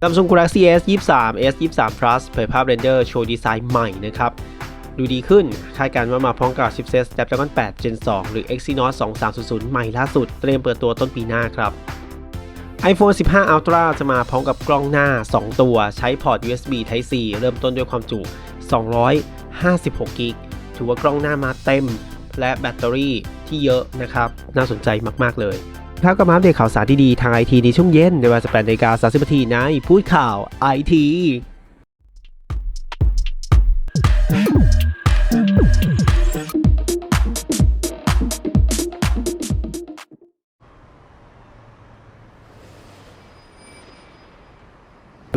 Samsung Galaxy S 23 S 23 Plus เผยภาพเรนเดอร์โชว์ดีไซน์ใหม่นะครับ ดูดีขึ้น คาดการณ์ว่ามาพร้อมกับชิปเซต Snapdragon 8 Gen 2 หรือ Exynos 2300 ใหม่ล่าสุด เตรียมเปิดตัวต้นปีหน้าครับ iPhone 15 Ultra จะมาพร้อมกับกล้องหน้า 2 ตัว ใช้พอร์ต USB Type C เริ่มต้นด้วยความจุ 256กิกถือว่ากล้องหน้ามาเต็ม และแบตเตอรี่ที่เยอะนะครับ น่าสนใจมาก ๆ เลย ครับก็มาอัปเดตข่าวสารที่ดีทางไอทีในช่วงเย็นในเวลา18นาฬิกา30นาทีในพูดข่าวไอที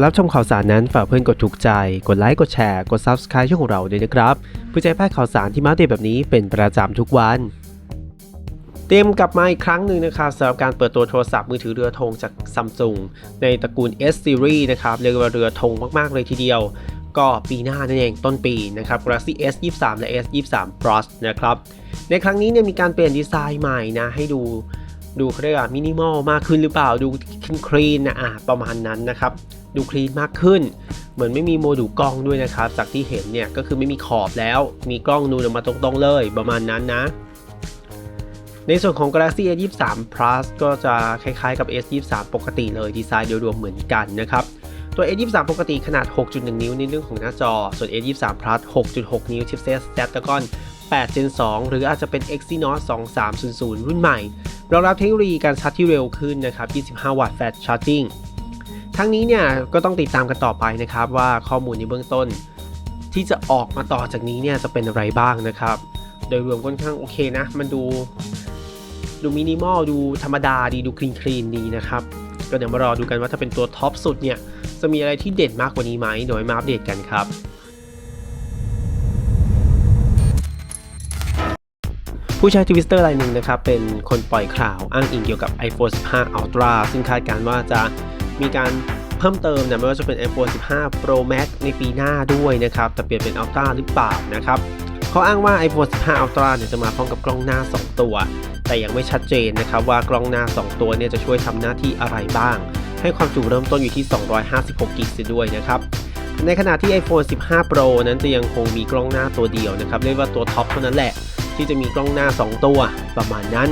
รับชมข่าวสารนั้นฝากเพื่อนกดถูกใจ กดไลค์ กดแชร์ กด Subscribe ช่องของเราด้วยนะครับ เพื่อจะให้พลาดข่าวสารที่มาเดตแบบนี้เป็นประจำทุกวัน เตรียมกลับมาอีกครั้งหนึ่งนะครับสำหรับการเปิดตัวโทรศัพท์มือถือเรือธงจากซัมซุงในตระกูล S Series นะครับเรียกว่าเรือธงมากๆเลยทีเดียวก็ปีหน้านั่นเองต้นปีนะครับ Galaxy S 23และ S 23 Plus นะครับ ในครั้งนี้เนี่ยมีการเปลี่ยนดีไซน์ใหม่นะ ให้ดูดูเขาเรียกว่ามินิมอลมากขึ้นหรือเปล่าดูคลีนนะอะประมาณนั้นนะครับ ดูคลีนมากขึ้น เหมือนไม่มีโมดูลกล้องด้วยนะครับ จากที่เห็นเนี่ยก็คือไม่มีขอบแล้ว มีกล้องนูนออกมาตรงๆเลย ประมาณนั้นนะ ในส่วนของ Galaxy S 23 Plus ก็จะคล้ายๆกับ S 23ปกติเลยดีไซน์โดยรวมเหมือนกันนะครับตัว S 23ปกติขนาด 6.1 นิ้วในเรื่องของหน้าจอ ส่วน S 23 Plus 6.6 นิ้วชิปเซต Snapdragon 8 Gen 2 หรืออาจจะเป็น Exynos 2300 รุ่นใหม่ รองรับเทคโนโลยีการชาร์จที่เร็วขึ้นนะครับ 25 วัตต์ Fast Charging ทั้งนี้เนี่ยก็ต้องติดตามกันต่อไปนะครับว่าข้อมูลในเบื้องต้น ที่จะออกมาต่อจากนี้เนี่ยจะเป็นอะไรบ้างนะครับ โดยรวมค่อนข้างโอเคนะ มันดู ดูมินิมอลดูธรรมดาดีดูคลีนคลีนดีนะครับ ก็เดี๋ยวมารอดูกันว่าถ้าเป็นตัวท็อปสุดเนี่ย จะมีอะไรที่เด่นมากกว่านี้ไหมเดี๋ยวมาอัปเดตกันครับผู้ใช้ทวิสเตอร์รายหนึ่งนะครับ เป็นคนปล่อยข่าวอ้างอิงเกี่ยวกับ iPhone 15 Ultra ซึ่งคาดการณ์ว่าจะมีการเพิ่มเติมนะไม่ว่าจะเป็น iPhone 15 Pro Max ในปีหน้าด้วยนะครับ แต่เปลี่ยนเป็น Ultra หรือเปล่านะครับ เขาอ้างว่า iPhone 15 Ultra เนี่ยจะมาพร้อมกับกล้องหน้า 2 ตัว แต่ยังไม่ชัดเจนนะครับว่ากล้องหน้า 2 ตัวเนี่ยจะช่วยทำหน้าที่อะไรบ้าง ให้ความจุเริ่มต้นอยู่ที่ 256กิกะด้วยนะครับ ในขณะที่ iPhone 15 Pro นั้นจะยังคงมีกล้องหน้าตัวเดียวนะครับเรียกว่าตัวท็อปเท่านั้นแหละ ที่จะมีกล้องหน้า 2 ตัวประมาณนั้น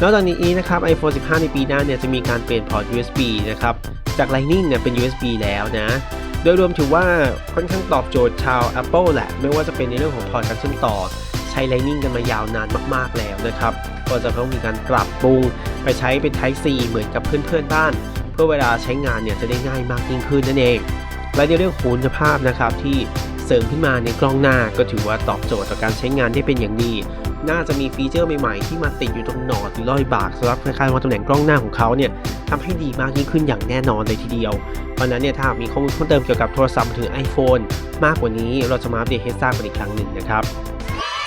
นอกจากนี้นะครับ iPhone 15 ในปีหน้าเนี่ยจะมีการเปลี่ยนพอร์ต USB นะครับ จาก Lightning เนี่ยเป็น USB แล้วนะ โดยรวมถือว่าค่อนข้างตอบโจทย์ชาว Apple แหละ ไม่ว่าจะเป็นในเรื่องของพอร์ตการเชื่อมต่อ ใช้ Lightning กันมายาวนานมากๆแล้วนะครับ ก็จะต้องมีการปรับปรุงไปใช้เป็น Type C เหมือนกับเพื่อนๆบ้าน เพื่อเวลาใช้งานเนี่ยจะได้ง่ายมากยิ่งขึ้นนั่นเอง และในเรื่องคุณภาพนะครับที่เสริมขึ้นมาในกล้องหน้าก็ถือว่าตอบโจทย์ต่อการใช้งานได้เป็นอย่างดี น่าจะมีฟีเจอร์ใหม่ๆ ที่มาติดอยู่ตรงหนอดหรือรอยบากสำหรับคล้ายๆว่าตำแหน่งกล้องหน้าของเขาเนี่ยทำให้ดีมากยิ่งขึ้นอย่างแน่นอนเลยทีเดียว เพราะนั้นเนี่ยถ้ามีข้อมูลเพิ่มเติมเกี่ยวกับโทรศัพท์มือถือ iPhone มากกว่านี้เราจะมาอัปเดตให้ทราบกันอีกครั้งหนึ่งนะครับ